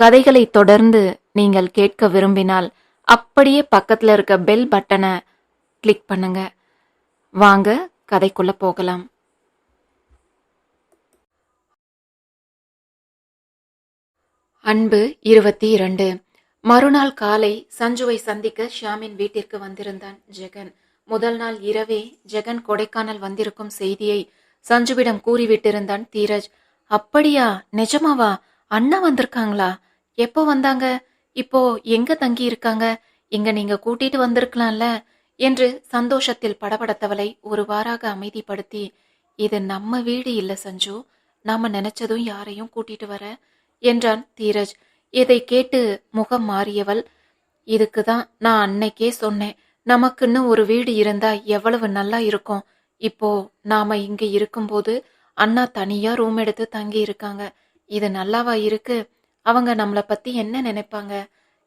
கதைகளை தொடர்ந்து நீங்கள் கேட்க விரும்பினால் அப்படியே பக்கத்தில் இருக்க பெல் பட்டனை கிளிக் பண்ணுங்க. வாங்க கதைக்குள்ள போகலாம். அன்பு இருபத்தி இரண்டு. மறுநாள் காலை சஞ்சுவை சந்திக்க ஷியாமின் வீட்டிற்கு வந்திருந்தான் ஜெகன். முதல் நாள் இரவே ஜெகன் கொடைக்கானல் வந்திருக்கும் செய்தியை சஞ்சுவிடம் கூறிவிட்டிருந்தான் தீரஜ். அப்படியா நிஜமாவா? அண்ணா வந்திருக்காங்களா? எப்போ வந்தாங்க? இப்போ எங்க தங்கி இருக்காங்க? இங்க நீங்க கூட்டிட்டு வந்திருக்கலாம்ல? என்று சந்தோஷத்தில் படபடத்தவளை ஒரு வாராக அமைதிப்படுத்தி இது நம்ம வீடு இல்ல சஞ்சு நாம நினைச்சதும் யாரையும் கூட்டிட்டு வர? என்றான் தீரஜ். இதை கேட்டு முகம் மாறியவள் இதுக்கு தான் நான் அன்னைக்கே சொன்னேன் நமக்குன்னு ஒரு வீடு இருந்தா எவ்வளவு நல்லா இருக்கும். இப்போ நாம இங்க இருக்கும்போது அண்ணா தனியா ரூம் எடுத்து தங்கி இருக்காங்க இது நல்லாவா இருக்கு? அவங்க நம்மளை பத்தி என்ன நினைப்பாங்க?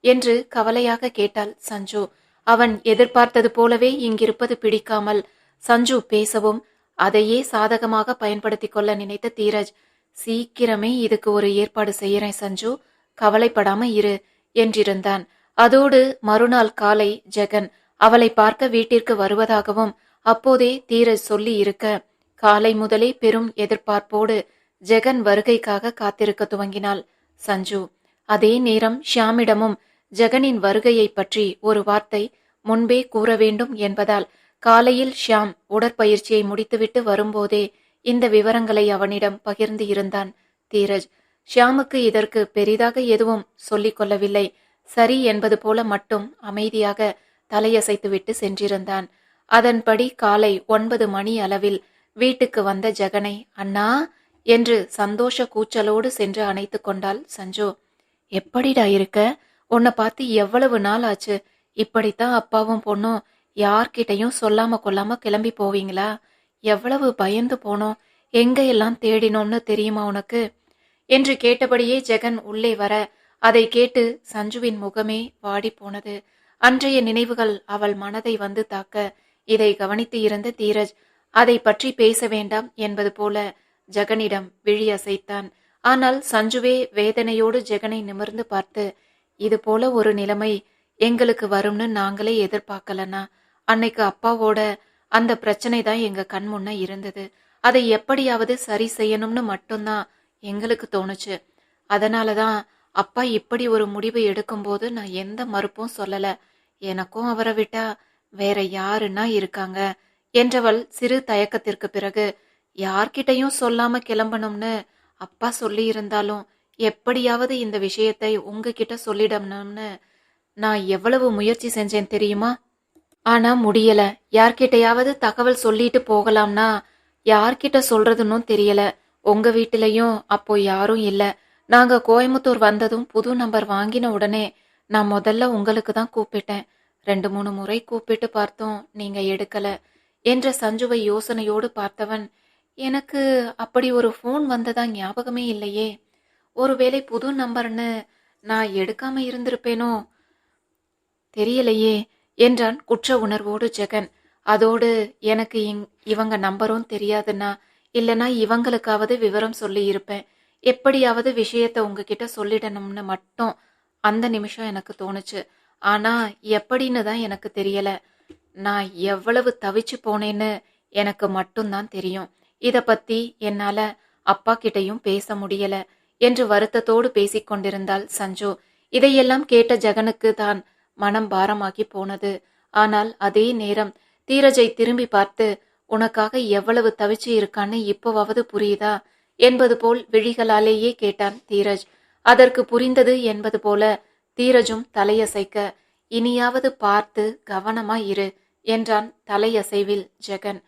என்று கவலையாக கேட்டாள் சஞ்சு. அவன் எதிர்பார்த்தது போலவே இங்கிருப்பது பிடிக்காமல் சஞ்சு பேசவும் அதையே சாதகமாக பயன்படுத்தி கொள்ள நினைத்த தீரஜ் சீக்கிரமே இதுக்கு ஒரு ஏற்பாடு செய்யறேன் சஞ்சு கவலைப்படாம இரு என்றிருந்தான். அதோடு மறுநாள் காலை ஜெகன் அவளை பார்க்க வீட்டிற்கு வருவதாகவும் அப்போதே தீரஜ் சொல்லி இருக்க காலை முதலே பெரும் எதிர்பார்ப்போடு ஜெகன் வருகைக்காக காத்திருக்க துவங்கினாள். சஞ்சு அதே நேரம் ஷியாமிடமும் ஜெகனின் வருகையை பற்றி ஒரு வார்த்தை முன்பே கூற வேண்டும் என்பதால் காலையில் ஷியாம் உடற்பயிற்சியை முடித்துவிட்டு வரும்போதே இந்த விவரங்களை அவனிடம் பகிர்ந்து இருந்தான் தீரஜ். ஷியாமுக்கு இதற்கு பெரிதாக எதுவும் சொல்லிக் கொள்ளவில்லை. சரி என்பது போல மட்டும் அமைதியாக தலையசைத்துவிட்டு சென்றிருந்தான். அதன்படி காலை ஒன்பது மணி அளவில் வீட்டுக்கு வந்த ஜெகனை அண்ணா என்று சந்தோஷ கூச்சலோடு சென்று அணைத்து கொண்டாள் சஞ்சு. எப்படிடா இருக்க? உன்னை பார்த்து எவ்வளவு நாள் ஆச்சு? இப்படித்தான் அப்பாவும் பொண்ணும் யார்கிட்டையும் சொல்லாம கொள்ளாம கிளம்பி போவீங்களா? எவ்வளவு பயந்து போனோம். எங்க எல்லாம் தேடினோம்னு தெரியுமா உனக்கு? என்று கேட்டபடியே ஜெகன் உள்ளே வர அதை கேட்டு சஞ்சுவின் முகமே வாடி போனது. அன்றைய நினைவுகள் அவள் மனதை வந்து தாக்க இதை கவனித்து இருந்த தீரஜ் அதை பற்றி பேச வேண்டாம் என்பது போல ஜெகனிடம் விழி அசைத்தான் ஆனால் சஞ்சுவே வேதனையோடு ஜெகனை நிமிர்ந்து பார்த்து இது போல ஒரு நிலைமை எங்களுக்கு வரும்னு நாங்களே எதிர்பார்க்கலனா அன்னைக்கு அப்பாவோட அந்த பிரச்சனை தான் எங்க கண் முன்ன இருந்தது. அதை எப்படியாவது சரி செய்யணும்னு மட்டும்தான் எங்களுக்கு தோணுச்சு. அதனால தான் அப்பா இப்படி ஒரு முடிவு எடுக்கும்போது நான் எந்த மறுப்பும் சொல்லல. எனக்கும் அவரை விட்டா வேற யாருன்னா இருக்காங்க என்றவள் சிறு தயக்கத்திற்கு பிறகு யார்கிட்டயும் சொல்லாம கிளம்பணும்னு அப்பா சொல்லியிருந்தாலும் எப்படியாவது இந்த விஷயத்தை உங்ககிட்ட சொல்லிடணும்னு நான் எவ்வளவு முயற்சி செஞ்சேன் தெரியுமா? ஆனா முடியல. யார்கிட்டயாவது தகவல் சொல்லிட்டு போகலாம்னா யார்கிட்ட சொல்றதுன்னு தெரியல. உங்க வீட்டிலையும் அப்போ யாரும் இல்ல. நாங்க கோயம்புத்தூர் வந்ததும் புது நம்பர் வாங்கின உடனே நான் முதல்ல உங்களுக்கு தான் கூப்பிட்டேன். ரெண்டு மூணு முறை கூப்பிட்டு பார்த்தோம். நீங்க எடுக்கல. என்ற சஞ்சுவை யோசனையோடு பார்த்தவன் எனக்கு அப்படி ஒரு ஃபோன் வந்ததா ஞாபகமே இல்லையே. ஒருவேளை புது நம்பர்னு நான் எடுக்காம இருந்திருப்பேனோ? தெரியலையே என்றான் குற்ற உணர்வோடு ஜெகன். அதோடு எனக்கு இங் இவங்க நம்பரும் தெரியாதுன்னா இல்லைனா இவங்களுக்காவது விவரம் சொல்லி இருப்பேன். எப்படியாவது விஷயத்த உங்ககிட்ட சொல்லிடணும்னு மட்டும் அந்த நிமிஷம் எனக்கு தோணுச்சு. ஆனா எப்படின்னு தான் எனக்கு தெரியல. நான் எவ்வளவு தவிச்சு போனேன்னு எனக்கு மட்டும்தான் தெரியும். இத பத்தி என்னால அப்பா கிட்டயும் பேச முடியல என்று வருத்தத்தோடு பேசிக் கொண்டிருந்தாள் சஞ்சு. இதையெல்லாம் கேட்ட ஜெகனுக்கு தான் மனம் பாரமாகி போனது. ஆனால் அதே நேரம் தீரஜை திரும்பி பார்த்து உனக்காக எவ்வளவு தவிச்சு இருக்கான்னு இப்போவாவது புரியுதா? என்பது போல் விழிகளாலேயே கேட்டான் தீரஜ். அதற்கு புரிந்தது என்பது போல தீரஜும் தலையசைக்க இனியாவது பார்த்து கவனமா இரு என்றான் தலையசைவில் ஜெகன்.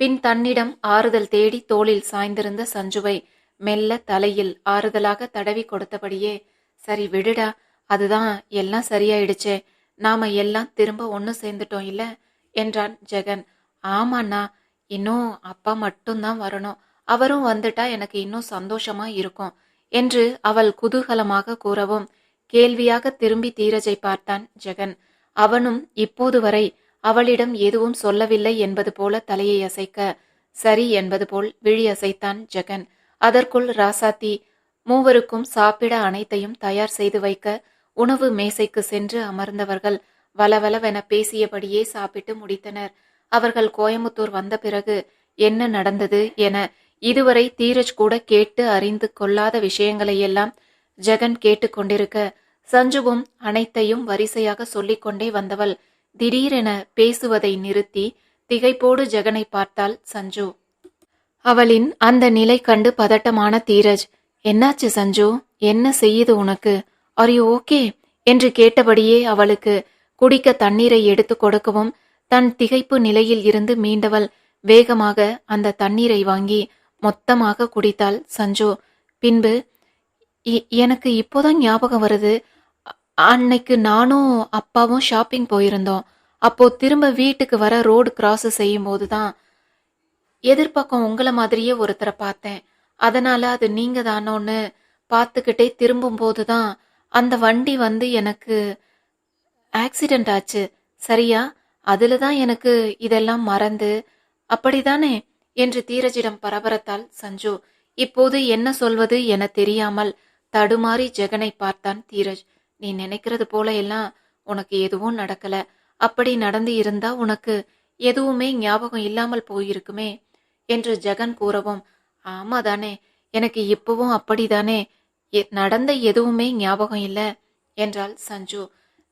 பின் தன்னிடம் ஆறுதல் தேடி தோளில் சாய்ந்திருந்த சஞ்சுவை மெல்ல தலையில் ஆறுதலாக தடவி கொடுத்தபடியே சரி விடுடா அதுதான் எல்லாம் சரியாயிடுச்சே நாம எல்லாம் திரும்ப ஒன்று சேர்ந்துட்டோம் இல்ல? என்றான் ஜெகன். ஆமாண்ணா இன்னும் அப்பா மட்டும்தான் வரணும். அவரும் வந்துட்டா எனக்கு இன்னும் சந்தோஷமா இருக்கும் என்று அவள் குதூகலமாக கூறவும் கேள்வியாக திரும்பி தீரஜை பார்த்தான் ஜெகன். அவனும் இப்போது வரை அவளிடம் எதுவும் சொல்லவில்லை என்பது போல தலையை அசைக்க சரி என்பது போல் விழி அசைத்தான் ஜெகன். அதற்குள் ராசாத்தி மூவருக்கும் சாப்பிட அனைத்தையும் தயார் செய்து வைக்க உணவு மேசைக்கு சென்று அமர்ந்தவர்கள் வலவலவென பேசியபடியே சாப்பிட்டு முடித்தனர். அவர்கள் கோயமுத்தூர் வந்த பிறகு என்ன நடந்தது என இதுவரை தீரஜ் கூட கேட்டு அறிந்து கொள்ளாத விஷயங்களையெல்லாம் ஜெகன் கேட்டுக்கொண்டிருக்க சஞ்சுவும் அனைத்தையும் வரிசையாக சொல்லிக்கொண்டே வந்தவள் திடீரென பேசுவதை நிறுத்தி திகைப்போடு ஜெகனை பார்த்தாள் சஞ்சு. அவளின் அந்த நிலை கண்டு பதட்டமான தீரஜ் என்னாச்சு சஞ்சு? என்ன செய்யுது உனக்கு? ஆர் யூ ஓகே என்று கேட்டபடியே அவளுக்கு குடிக்க தண்ணீரை எடுத்து கொடுக்கவும் தன் திகைப்பு நிலையில் இருந்து மீண்டவள் வேகமாக அந்த தண்ணீரை வாங்கி மொத்தமாக குடித்தாள் சஞ்சு. பின்பு "இ- எனக்கு இப்போதான் ஞாபகம் வருது. அன்னைக்கு நானும் அப்பாவும் ஷாப்பிங் போயிருந்தோம். அப்போ திரும்ப வீட்டுக்கு வர ரோடு கிராஸ் செய்யும் போதுதான் எதிர்பக்கம் உங்களை மாதிரியே ஒருத்தரை பார்த்தேன். அதனால அது நீங்க தானோன்னு பார்த்துக்கிட்டே திரும்பும் போதுதான் அந்த வண்டி வந்து எனக்கு ஆக்சிடென்ட் ஆச்சு. சரியா? அதுல தான் எனக்கு இதெல்லாம் மறந்து. அப்படிதானே? என்று தீரஜிடம் பரபரத்தால் சஞ்சு இப்போது என்ன சொல்வது என தெரியாமல் தடுமாறி ஜெகனை பார்த்தான் தீரஜ். நீ நினைக்கிறது போல எல்லாம் உனக்கு எதுவும் நடக்கல. அப்படி நடந்து இருந்தா உனக்கு எதுவுமே ஞாபகம் இல்லாமல் போயிருக்குமே என்று ஜெகன் கூறவும் ஆமாதானே எனக்கு இப்பவும் அப்படிதானே. எ- நடந்த எதுவுமே ஞாபகம் இல்லை என்றாள் சஞ்சு.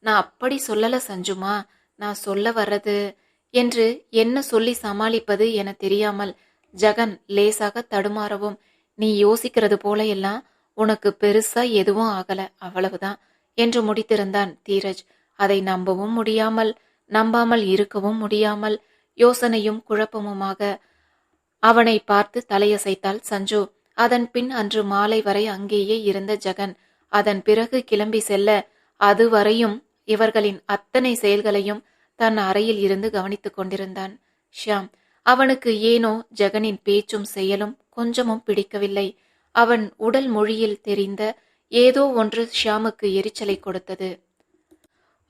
நான் அப்படி சொல்லல சஞ்சுமா. நான் சொல்ல வர்றது என்று என்ன சொல்லி சமாளிப்பது என தெரியாமல் ஜெகன் லேசாக தடுமாறவும் நீ யோசிக்கிறது போல எல்லாம் உனக்கு பெருசா எதுவும் ஆகல. அவ்வளவுதான். என்று முடித்திருந்தான் தீரஜ். அதை நம்பவும் முடியாமல் நம்பாமல் இருக்கவும் முடியாமல் யோசனையும் குழப்பமுமாக அவனை பார்த்து தலையசைத்தாள் சஞ்சு. அதன் பின் அன்று மாலை வரை அங்கேயே இருந்த ஜெகன். அதன் பிறகு கிளம்பி செல்ல அதுவரையும் இவர்களின் அத்தனை செயல்களையும் தன் அறையில் இருந்து கவனித்துக் கொண்டிருந்தான். ஷியாம் அவனுக்கு ஏனோ ஜெகனின் பேச்சும் செயலும் கொஞ்சமும் பிடிக்கவில்லை. அவன் உடல் மொழியில் தெரிந்த ஏதோ ஒன்று ஷியாமுக்கு எரிச்சலை கொடுத்தது.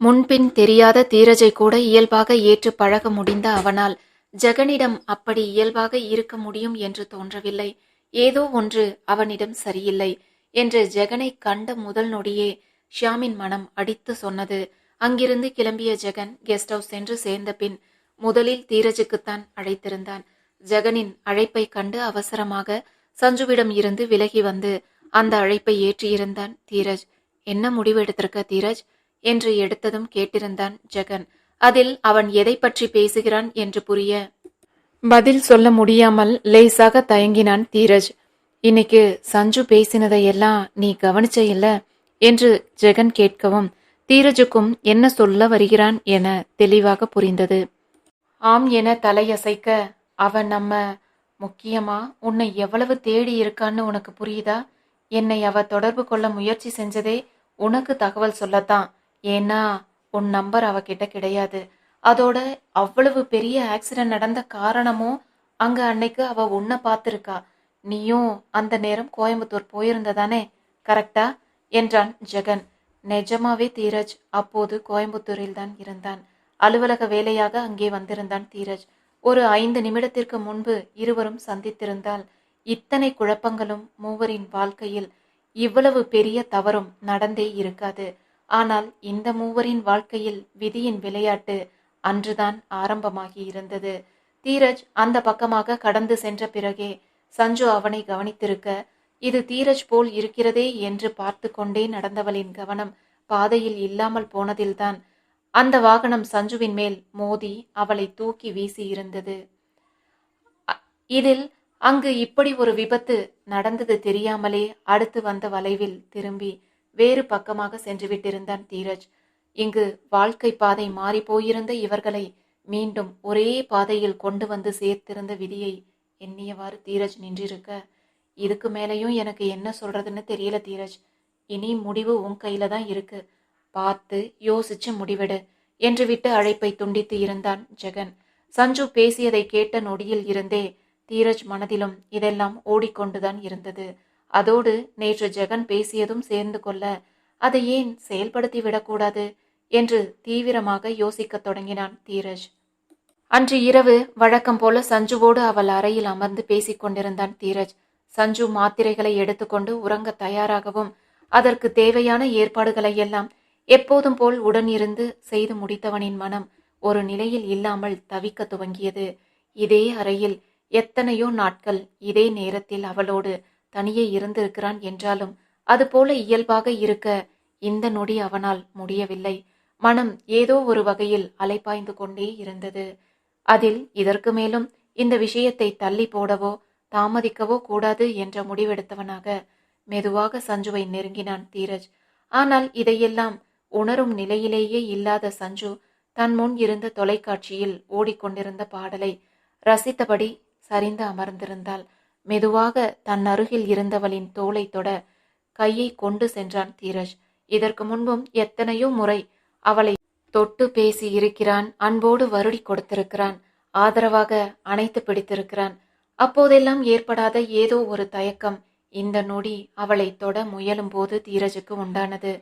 முன்பின் தெரியாத தீரஜை கூட இயல்பாக ஏற்று பழக முடிந்த அவனால் ஜெகனிடம் அப்படி இயல்பாக இருக்க முடியும் என்று தோன்றவில்லை. ஏதோ ஒன்று அவனிடம் சரியில்லை என்று ஜெகனை கண்ட முதல் நொடியே ஷியாமின் மனம் அடித்து சொன்னது. அங்கிருந்து கிளம்பிய ஜெகன் கெஸ்ட் ஹவுஸ் சென்று சேர்ந்த பின் முதலில் தீரஜுக்குத்தான் அழைத்திருந்தான். ஜெகனின் அழைப்பை கண்டு அவசரமாக சஞ்சுவிடம் இருந்து விலகி வந்து அந்த அழைப்பை ஏற்றியிருந்தான் தீரஜ். என்ன முடிவு எடுத்திருக்க தீரஜ்? என்று எடுத்ததும் கேட்டிருந்தான் ஜெகன். அதில் அவன் எதை பற்றி பேசுகிறான்? என்று புரிய. பதில் சொல்ல முடியாமல் லேசாக தயங்கினான் தீரஜ். இன்னைக்கு சஞ்சு பேசினதையெல்லாம் நீ கவனிச்ச இல்ல? என்று ஜெகன் கேட்கவும் தீரஜுக்கும் என்ன சொல்ல வருகிறான் என தெளிவாக புரிந்தது. ஆம் என தலையசைக்க அவன் நம்ம முக்கியமா உன்னை எவ்வளவு தேடி இருக்கான்னு உனக்கு புரியுதா? என்னை அவ தொடர்பு கொள்ள முயற்சி செஞ்சதே உனக்கு தகவல் சொல்லத்தான். ஏன்னா உன் நம்பர் அவகிட்ட கிடையாது. அதோட அவ்வளவு பெரிய ஆக்சிடென்ட் நடந்த காரணமும் அங்க அன்னைக்கு அவ உன்னை பார்த்துருக்கா. நீயும் அந்த நேரம் கோயம்புத்தூர் போயிருந்ததானே கரெக்டா? என்றான் ஜெகன். நிஜமாவே தீரஜ் அப்போது கோயம்புத்தூரில் தான் இருந்தான். அலுவலக வேலையாக அங்கே வந்திருந்தான் தீரஜ். ஒரு ஐந்து நிமிடத்திற்கு முன்பு இருவரும் சந்தித்திருந்தால் இத்தனை குழப்பங்களும் மூவரின் வாழ்க்கையில் இவ்வளவு பெரிய தவறும் நடந்தே இருக்காது. ஆனால் இந்த மூவரின் வாழ்க்கையில் விதியின் விளையாட்டு அன்றுதான் ஆரம்பமாகி இருந்தது. தீரஜ் அந்த பக்கமாக கடந்து சென்ற பிறகே சஞ்சு அவனை கவனித்திருக்க இது தீரஜ் போல் இருக்கிறதே என்று பார்த்து கொண்டே நடந்தவளின் கவனம் பாதையில் இல்லாமல் போனதில்தான் அந்த வாகனம் சஞ்சுவின் மேல் மோதி அவளை தூக்கி வீசி இருந்தது. இதில் அங்கு இப்படி ஒரு விபத்து நடந்தது தெரியாமலே அடுத்து வந்த வளைவில் திரும்பி வேறு பக்கமாக சென்று விட்டிருந்தான் தீரஜ். இங்கு வாழ்க்கை பாதை மாறி போயிருந்த இவர்களை மீண்டும் ஒரே பாதையில் கொண்டு வந்து சேர்த்திருந்த விதியை எண்ணியவாறு தீரஜ் நின்றிருக்க இதுக்கு மேலேயும் எனக்கு என்ன சொல்றதுன்னு தெரியல தீரஜ். இனி முடிவு உன் கையில தான் இருக்கு. பார்த்து யோசிச்சு முடிவெடு என்று விட்டு அழைப்பை துண்டித்து இருந்தான் ஜெகன். சஞ்சு பேசியதை கேட்ட நொடியில் இருந்தே தீரஜ் மனதிலும் இதெல்லாம் ஓடிக்கொண்டுதான் இருந்தது. அதோடு நேற்று ஜெகன் பேசியதும் சேர்ந்து கொள்ள அதை ஏன் செயல்படுத்தி விடக்கூடாது? என்று தீவிரமாக யோசிக்கத் தொடங்கினான் தீரஜ். அன்று இரவு வழக்கம் போல சஞ்சுவோடு அவள் அறையில் அமர்ந்து பேசிக்கொண்டிருந்தான் தீரஜ். சஞ்சு மாத்திரைகளை எடுத்துக்கொண்டு உறங்க தயாராகவும் அதற்கு தேவையான ஏற்பாடுகளை எல்லாம் எப்போதும் போல் உடன் இருந்து செய்து முடித்தவனின் மனம் ஒரு நிலையில் இல்லாமல் தவிக்க துவங்கியது. இதே அறையில் எத்தனையோ நாட்கள் இதே நேரத்தில் அவளோடு தனியே இருந்திருக்கிறான் என்றாலும் அதுபோல இயல்பாக இருக்க இந்த நொடி அவனால் முடியவில்லை. மனம் ஏதோ ஒரு வகையில் அலைப்பாய்ந்து கொண்டே இருந்தது. அதில் இதற்கு மேலும் இந்த விஷயத்தை தள்ளி போடவோ தாமதிக்கவோ கூடாது என்ற முடிவெடுத்தவனாக மெதுவாக சஞ்சுவை நெருங்கினான் தீரஜ். ஆனால் இதையெல்லாம் உணரும் நிலையிலேயே இல்லாத சஞ்சு தன் முன் இருந்த தொலைக்காட்சியில் ஓடிக்கொண்டிருந்த பாடலை ரசித்தபடி சரிந்து அமர்ந்திருந்தாள். மெதுவாக தன் அருகில் இருந்தவளின் தோலை தொட கையை கொண்டு சென்றான் தீரஜ். இதற்கு முன்பும் எத்தனையோ முறை அவளை தொட்டு பேசி இருக்கிறான் அன்போடு வருடி கொடுத்திருக்கிறான் ஆதரவாக அணைத்து பிடித்திருக்கிறான். அப்போதெல்லாம் ஏற்படாத ஏதோ ஒரு தயக்கம் இந்த நொடி அவளை தொட முயலும் போது தீரஜுக்கு உண்டானது.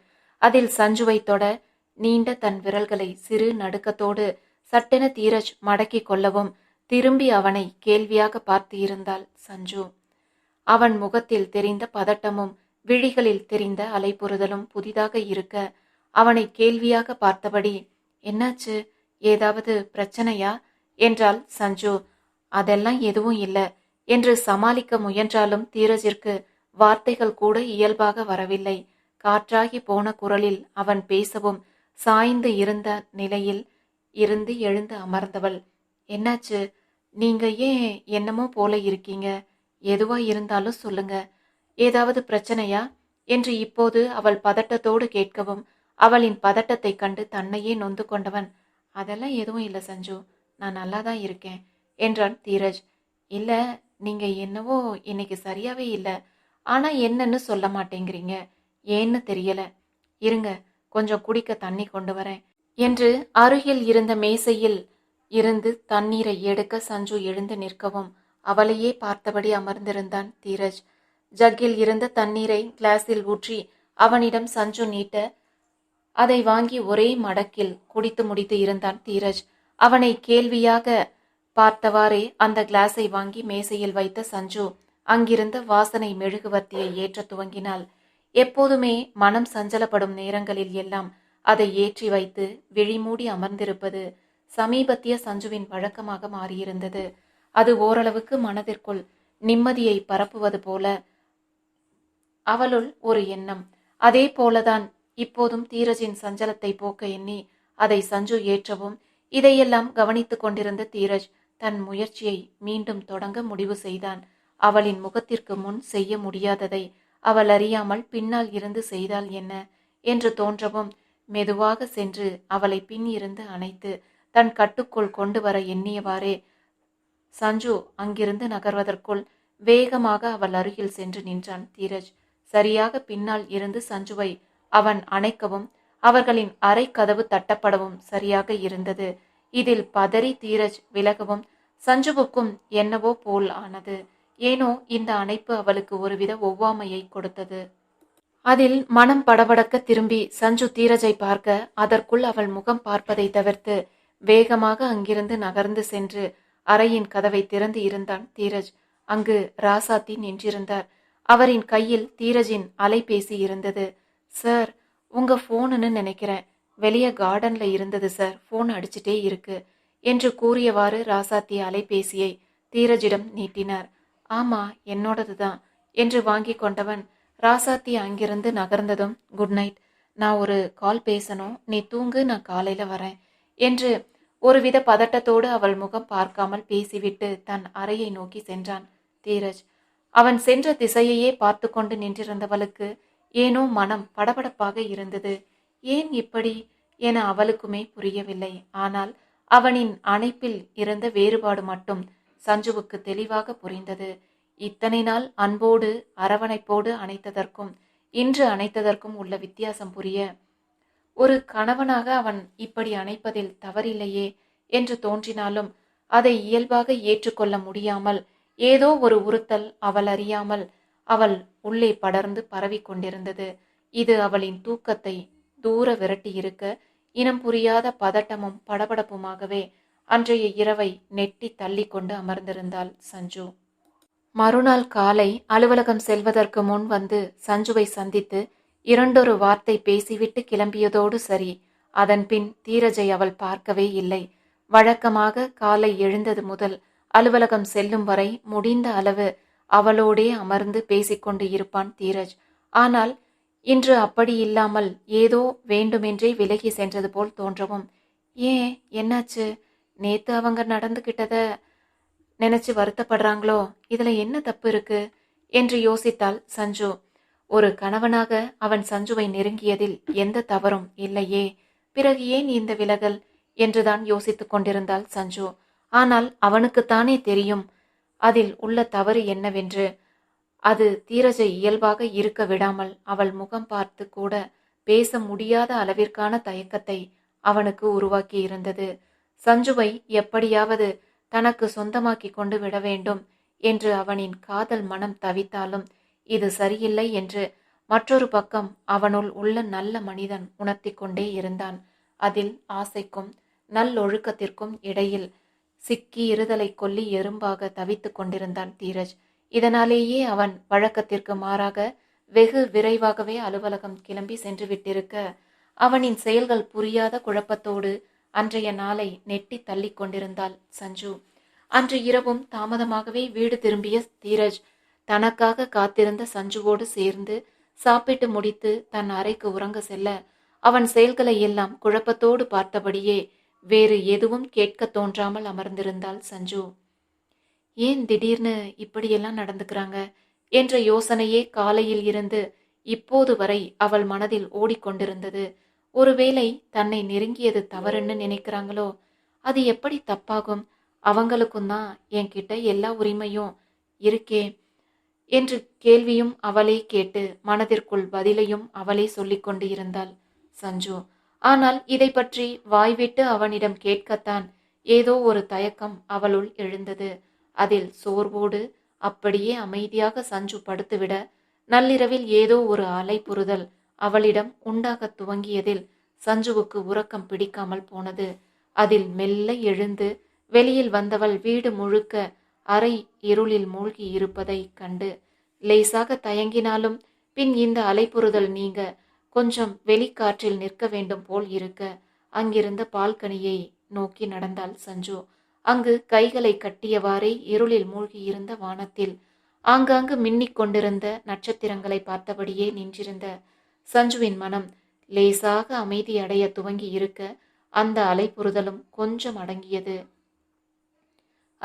அதில் சஞ்சுவை தொட நீண்ட தன் விரல்களை சிறு நடுக்கத்தோடு சட்டென தீரஜ் மடக்கி கொள்ளவும் திரும்பி அவனை கேள்வியாக பார்த்து இருந்தாள் சஞ்சு. அவன் முகத்தில் தெரிந்த பதட்டமும் விழிகளில் தெரிந்த அலைபுறுதலும் புதிதாக இருக்க அவனை கேள்வியாக பார்த்தபடி என்னாச்சு? ஏதாவது பிரச்சனையா? என்றாள் சஞ்சு. அதெல்லாம் எதுவும் இல்லை என்று சமாளிக்க முயன்றாலும் தீரஜிற்கு வார்த்தைகள் கூட இயல்பாக வரவில்லை. காற்றாகி போன குரலில் அவன் பேசவும் சாய்ந்து இருந்த நிலையில் இருந்து எழுந்து அமர்ந்தவள். என்னாச்சு? நீங்க ஏன் என்னமோ போல இருக்கீங்க? எதுவா இருந்தாலும் சொல்லுங்க. ஏதாவது பிரச்சனையா? என்று இப்போது அவள் பதட்டத்தோடு கேட்கவும் அவளின் பதட்டத்தை கண்டு தன்னையே நொந்து கொண்டவன் அதெல்லாம் எதுவும் இல்லை சஞ்சு. நான் நல்லா தான் இருக்கேன் என்றான் தீரஜ். இல்ல நீங்க என்னவோ இன்னைக்கு சரியாவே இல்லை. ஆனா என்னன்னு சொல்ல மாட்டேங்கிறீங்க. ஏன்னு தெரியல. இருங்க கொஞ்சம் குடிக்க தண்ணி கொண்டு வரேன் என்று அருகில் இருந்த மேசையில் இருந்து தண்ணீரை எடுக்க சஞ்சு எழுந்து நிற்கவும் அவளையே பார்த்தபடி அமர்ந்திருந்தான் தீரஜ். ஜக்கில் இருந்த தண்ணீரை கிளாஸில் ஊற்றி அவனிடம் சஞ்சு நீட்ட அதை வாங்கி ஒரே மடக்கில் குடித்து முடித்து இருந்தான் தீரஜ். அவனை கேள்வியாக பார்த்தவாறே அந்த கிளாஸை வாங்கி மேசையில் வைத்த சஞ்சு அங்கிருந்த வாசனை மெழுகுவர்த்தியை ஏற்ற துவங்கினாள். எப்போதுமே மனம் சஞ்சலப்படும் நேரங்களில் எல்லாம் அதை ஏற்றி வைத்து விழிமூடி அமர்ந்திருப்பது சமீபத்திய சஞ்சுவின் வழக்கமாக மாறியிருந்தது. அது ஓரளவுக்கு மனதிற்குள் நிம்மதியை பரப்புவது போல அவளுள் ஒரு எண்ணம். அதே போலதான் இப்போதும் தீரஜின் சஞ்சலத்தை போக்க எண்ணி அதை சஞ்சு ஏற்றவும் இதையெல்லாம் கவனித்துக் கொண்டிருந்த தீரஜ் தன் முயற்சியை மீண்டும் தொடங்க முடிவு செய்தான். அவளின் முகத்திற்கு முன் செய்ய முடியாததை அவள் அறியாமல் பின்னால் இருந்து செய்தால் என்ன? என்று தோன்றவும் மெதுவாக சென்று அவளை பின் இருந்து அணைத்து தன் கட்டுக்குள் கொண்டு வர எண்ணியவாறே சஞ்சு அங்கிருந்து நகர்வதற்குள் வேகமாக அவள் அருகில் சென்று நின்றான் தீரஜ். சரியாக பின்னால் இருந்து சஞ்சுவை அவன் அணைக்கவும் அவர்களின் அறை கதவு தட்டப்படவும் சரியாக இருந்தது. இதில் பதறி தீரஜ் விலகவும் சஞ்சுவுக்கும் என்னவோ போல் ஆனது. ஏனோ இந்த அணைப்பு அவளுக்கு ஒருவித ஒவ்வாமையை கொடுத்தது. அதில் மனம் படபடக்க திரும்பி சஞ்சு தீரஜை பார்க்க அதற்குள் அவள் முகம் பார்ப்பதை தவிர்த்து வேகமாக அங்கிருந்து நகர்ந்து சென்று அறையின் கதவை திறந்து இருந்தான் தீரஜ். அங்கு ராசாத்தி நின்றிருந்தார். அவரின் கையில் தீரஜின் அலைபேசி இருந்தது. சார் உங்க ஃபோனுன்னு நினைக்கிறேன். வெளியே கார்டன்ல இருந்தது சார். ஃபோன் அடிச்சிட்டே இருக்கு. என்று கூறியவாறு ராசாத்தி அலைபேசியை தீரஜிடம் நீட்டினார். ஆமா என்னோடது தான் என்று வாங்கி கொண்டவன் ராசாத்தி அங்கிருந்து நகர்ந்ததும் குட் நைட். நான் ஒரு கால் பேசணும். நீ தூங்கு நான் காலையில வரேன். என்று ஒருவித பதட்டத்தோடு அவள் முகம் பார்க்காமல் பேசிவிட்டு தன் அறையை நோக்கி சென்றான் தீரஜ். அவன் சென்ற திசையையே பார்த்து கொண்டு நின்றிருந்தவளுக்கு ஏனோ மனம் படபடப்பாக இருந்தது. ஏன் இப்படி என அவளுக்குமே புரியவில்லை. ஆனால் அவனின் அணைப்பில் இருந்த வேறுபாடு மட்டும் சஞ்சுவுக்கு தெளிவாக புரிந்தது. இத்தனை நாள் அன்போடு அரவணைப்போடு அணைத்ததற்கும் இன்று அணைத்ததற்கும் உள்ள வித்தியாசம் புரிய ஒரு கணவனாக அவன் இப்படி அணைப்பதில் தவறில்லையே என்று தோன்றினாலும் அதை இயல்பாக ஏற்றுக்கொள்ள முடியாமல் ஏதோ ஒரு உறுத்தல் அவள் அறியாமல் அவள் உள்ளே படர்ந்து பரவி கொண்டிருந்தது இது அவளின் தூக்கத்தை தூர விரட்டி இருக்க இனம் புரியாத பதட்டமும் படபடப்புமாகவே அன்றைய இரவை நெட்டி தள்ளி கொண்டு அமர்ந்திருந்தாள் சஞ்சு. மறுநாள் காலை அலுவலகம் செல்வதற்கு முன் வந்து சஞ்சுவை சந்தித்து இரண்டொரு வார்த்தை பேசிவிட்டு கிளம்பியதோடு சரி. அதன்பின் தீரஜை அவள் பார்க்கவே இல்லை. வழக்கமாக காலை எழுந்தது முதல் அலுவலகம் செல்லும் வரை முடிந்த அளவு அவளோடே அமர்ந்து பேசிக்கொண்டு இருப்பான் தீரஜ். ஆனால் இன்று அப்படி இல்லாமல் ஏதோ வேண்டுமென்றே விலகி சென்றது போல் தோன்றவும் ஏன்? என்னாச்சு? நேத்து அவங்க நடந்துகிட்டத நினைச்சு வருத்தப்படுறாங்களோ? இதுல என்ன தப்பு இருக்கு? என்று யோசித்தாள் சஞ்சு. ஒரு கணவனாக அவன் சஞ்சுவை நெருங்கியதில் எந்த தவறும் இல்லையே. பிறகு ஏன் இந்த விலகல்? என்றுதான் யோசித்துக் கொண்டிருந்தாள் சஞ்சு. ஆனால் அவனுக்குத்தானே தெரியும் அதில் உள்ள தவறு என்னவென்று. அது தீரஜை இயல்பாக இருக்க விடாமல் அவள் முகம் பார்த்து கூட பேச முடியாத அளவிற்கான தயக்கத்தை அவனுக்கு உருவாக்கி இருந்தது. சஞ்சுவை எப்படியாவது தனக்கு சொந்தமாக்கி கொண்டு விட வேண்டும் என்று அவனின் காதல் மனம் தவித்தாலும் இது சரியில்லை என்று மற்றொரு பக்கம் அவனுள் உள்ள நல்ல மனிதன் உணர்த்தி கொண்டே இருந்தான். அதில் ஆசைக்கும் நல்லொழுக்கத்திற்கும் இடையில் சிக்கி இருதலை கொல்லி எறும்பாக தவித்துக் கொண்டிருந்தான் தீரஜ். இதனாலேயே அவன் வழக்கத்திற்கு மாறாக வெகு விரைவாகவே அலுவலகம் கிளம்பி சென்று விட்டிருக்க அவனின் செயல்கள் புரியாத குழப்பத்தோடு அன்றைய நாளை நெட்டி தள்ளி கொண்டிருந்தாள் சஞ்சு. அன்று இரவும் தாமதமாகவே வீடு திரும்பிய தீரஜ் தனக்காக காத்திருந்த சஞ்சுவோடு சேர்ந்து சாப்பிட்டு முடித்து தன் அறைக்கு உறங்க செல்ல அவன் செயல்களை எல்லாம் குழப்பத்தோடு பார்த்தபடியே வேறு எதுவும் கேட்க தோன்றாமல் அமர்ந்திருந்தாள் சஞ்சு. ஏன் திடீர்னு இப்படியெல்லாம் நடந்துக்கிறாங்க? என்ற யோசனையே காலையில் இருந்து இப்போது வரை அவள் மனதில் ஓடிக்கொண்டிருந்தது. ஒருவேளை தன்னை நெருங்கியது தவறுன்னு நினைக்கிறாங்களோ? அது எப்படி தப்பாகும்? அவங்களுக்கும் தான் என்கிட்ட எல்லா உரிமையும் இருக்கே. என்று கேள்வியும் அவளே கேட்டு மனதிற்குள் பதிலையும் அவளே சொல்லிக்கொண்டு இருந்தாள் சஞ்சு ஆனால் இதை பற்றி வாய்விட்டு அவனிடம் கேட்கத்தான் ஏதோ ஒரு தயக்கம் அவளுள் எழுந்தது. அதில் சோர்வோடு அப்படியே அமைதியாக சஞ்சு படுத்துவிட நள்ளிரவில் ஏதோ ஒரு அலை புறுதல் அவளிடம் உண்டாகத் துவங்கியதில் சஞ்சுவுக்கு உறக்கம் பிடிக்காமல் போனது. அதில் மெல்ல எழுந்து வெளியில் வந்தவள் வீடு முழுக்க அறை இருளில் மூழ்கி இருப்பதைக் கண்டு லேசாக தயங்கினாலும் பின் இந்த அலைப்புறுதல் நீங்க கொஞ்சம் வெளிக்காற்றில் நிற்க வேண்டும் போல் இருக்க. அங்கிருந்த பால்கனியை நோக்கி நடந்தாள் சஞ்சு. அங்கு கைகளை கட்டியவாறே இருளில் மூழ்கியிருந்த வானத்தில் ஆங்காங்கு மின்னிக் கொண்டிருந்த நட்சத்திரங்களை பார்த்தபடியே நின்றிருந்த சஞ்சுவின் மனம் லேசாக அமைதியடைய துவங்கி இருக்க அந்த அலைப்புறுதலும் கொஞ்சம் அடங்கியது.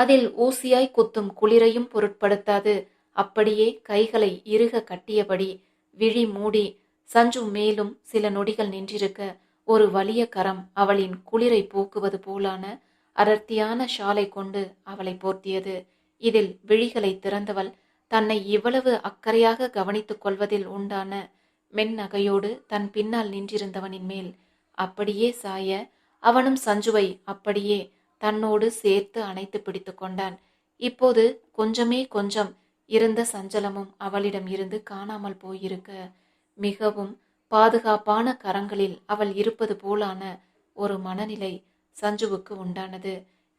அதில் ஊசியாய் குத்தும் குளிரையும் பொருட்படுத்தாது. அப்படியே கைகளை இறுக கட்டியபடி விழி மூடி சஞ்சு மேலும் சில நொடிகள் நின்றிருக்க ஒரு வலிய கரம் அவளின் குளிரை போக்குவது போலான அடர்த்தியான ஷாலை கொண்டு அவளை போர்த்தியது. இதில் விழிகளை திறந்தவள் தன்னை இவ்வளவு அக்கறையாக கவனித்துக் கொள்வதில் உண்டான மென்னகையோடு தன் பின்னால் நின்றிருந்தவனின் மேல் அப்படியே சாய அவனும் சஞ்சுவை அப்படியே தன்னோடு சேர்த்து அணைத்து பிடித்து கொண்டான். இப்போது கொஞ்சமே கொஞ்சம் இருந்த சஞ்சலமும் அவளிடம் இருந்து காணாமல் போயிருக்க மிகவும் பாதுகாப்பான கரங்களில் அவள் இருப்பது போலான ஒரு மனநிலை சஞ்சுவுக்கு உண்டானது.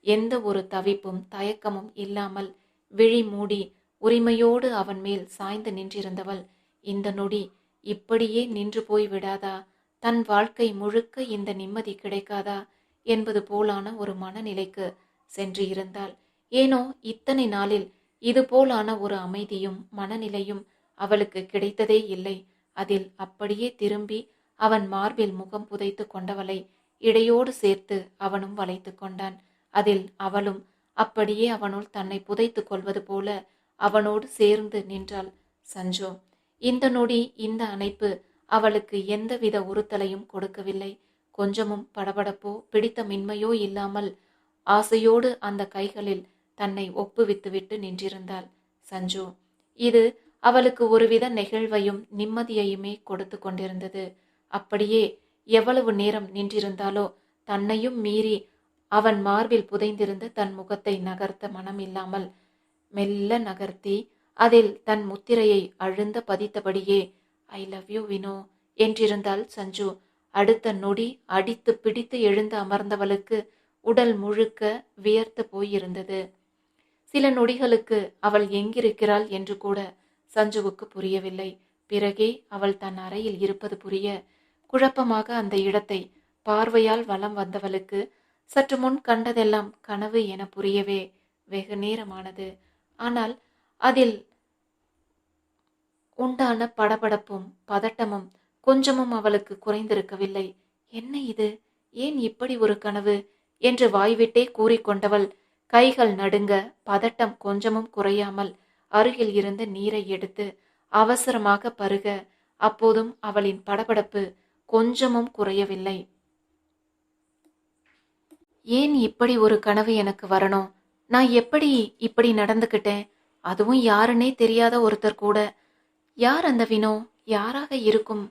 எந்த ஒரு தவிப்பும் தயக்கமும் இல்லாமல் விழி மூடி உரிமையோடு அவன் மேல் சாய்ந்து நின்றிருந்தவள் இந்த நொடி இப்படியே நின்று போய் விடாதா? தன் வாழ்க்கை முழுக்க இந்த நிம்மதி கிடைக்காதா? என்பது போலான ஒரு மனநிலைக்கு சென்று இருந்தாள். ஏனோ இத்தனை நாளில் இது போலான ஒரு அமைதியும் மனநிலையும் அவளுக்கு கிடைத்ததே இல்லை. அதில் அப்படியே திரும்பி அவன் மார்பில் முகம் புதைத்து கொண்டவளை இடையோடு சேர்த்து அவனும் வளைத்து கொண்டான். அதில் அவளும் அப்படியே அவனுள் தன்னை புதைத்து கொள்வது போல அவனோடு சேர்ந்து நின்றாள். சஞ்சோ இந்த நொடி இந்த அணைப்பு அவளுக்கு எந்தவித உறுத்தலையும் கொடுக்கவில்லை. கொஞ்சமும் படபடப்போ பிடித்த மின்மையோ இல்லாமல் ஆசையோடு அந்த கைகளில் தன்னை ஒப்புவித்துவிட்டு நின்றிருந்தாள் சஞ்சு. இது அவளுக்கு ஒருவித நெகிழ்வையும் நிம்மதியையுமே கொடுத்து கொண்டிருந்தது. அப்படியே எவ்வளவு நேரம் நின்றிருந்தாலோ தன்னையும் மீறி அவன் மார்பில் புதைந்திருந்த தன் முகத்தை நகர்த்த மனமில்லாமல் மெல்ல நகர்த்தி அதில் தன் முத்திரையை அழுந்த பதித்தபடியே ஐ லவ் யூ வினோ என்றிருந்தாள் சஞ்சு. அடுத்த நொடி அடித்து பிடித்து எழுந்து அமர்ந்தவளுக்கு உடல் முழுக்க வியர்த்து போயிருந்தது. சில நொடிகளுக்கு அவள் எங்கிருக்கிறாள் என்று கூட சஞ்சுவுக்கு புரியவில்லை. பிறகே அவள் தன் அறையில் இருப்பது புரிய குழப்பமாக அந்த இடத்தை பார்வையால் வலம் வந்தவளுக்கு சற்று முன் கண்டதெல்லாம் கனவு என புரியவே வெகு நேரமானது. ஆனால் அதில் உண்டான படபடப்பும் பதட்டமும் கொஞ்சமும் அவளுக்கு குறைந்திருக்கவில்லை. என்ன இது? ஏன் இப்படி ஒரு கனவு? என்று வாய்விட்டே கூறிக்கொண்டவள் கைகள் நடுங்க பதட்டம் கொஞ்சமும் குறையாமல் அருகில் இருந்த நீரை எடுத்து அவசரமாக பருக அப்போதும் அவளின் படபடப்பு கொஞ்சமும் குறையவில்லை. ஏன் இப்படி ஒரு கனவு எனக்கு வரணும்? நான் எப்படி இப்படி நடந்துக்கிட்டேன்? அதுவும் யாருன்னே தெரியாத ஒருத்தர் கூட. யார் அந்த வினோ? யாராக இருக்கும்?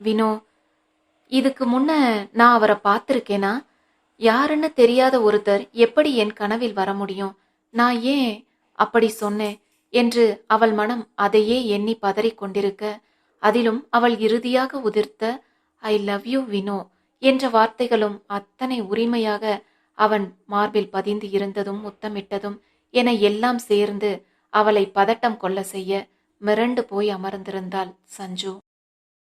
வினோ இதுக்கு முன்ன நான் அவரை பார்த்துருக்கேனா? யாருன்னு தெரியாத ஒருத்தர் எப்படி என் கனவில் வர முடியும்? நான் ஏன் அப்படி சொன்னேன்? என்று அவள் மனம் அதையே எண்ணி பதறிக் கொண்டிருக்க அதிலும் அவள் இறுதியாக உதிர்த்த ஐ லவ் யூ வினோ என்ற வார்த்தைகளும் அத்தனை உரிமையாக அவன் மார்பில் பதிந்து இருந்ததும் முத்தமிட்டதும் என எல்லாம் சேர்ந்து அவளை பதட்டம் கொள்ள செய்ய மிரண்டு போய் அமர்ந்திருந்தாள் சஞ்சு.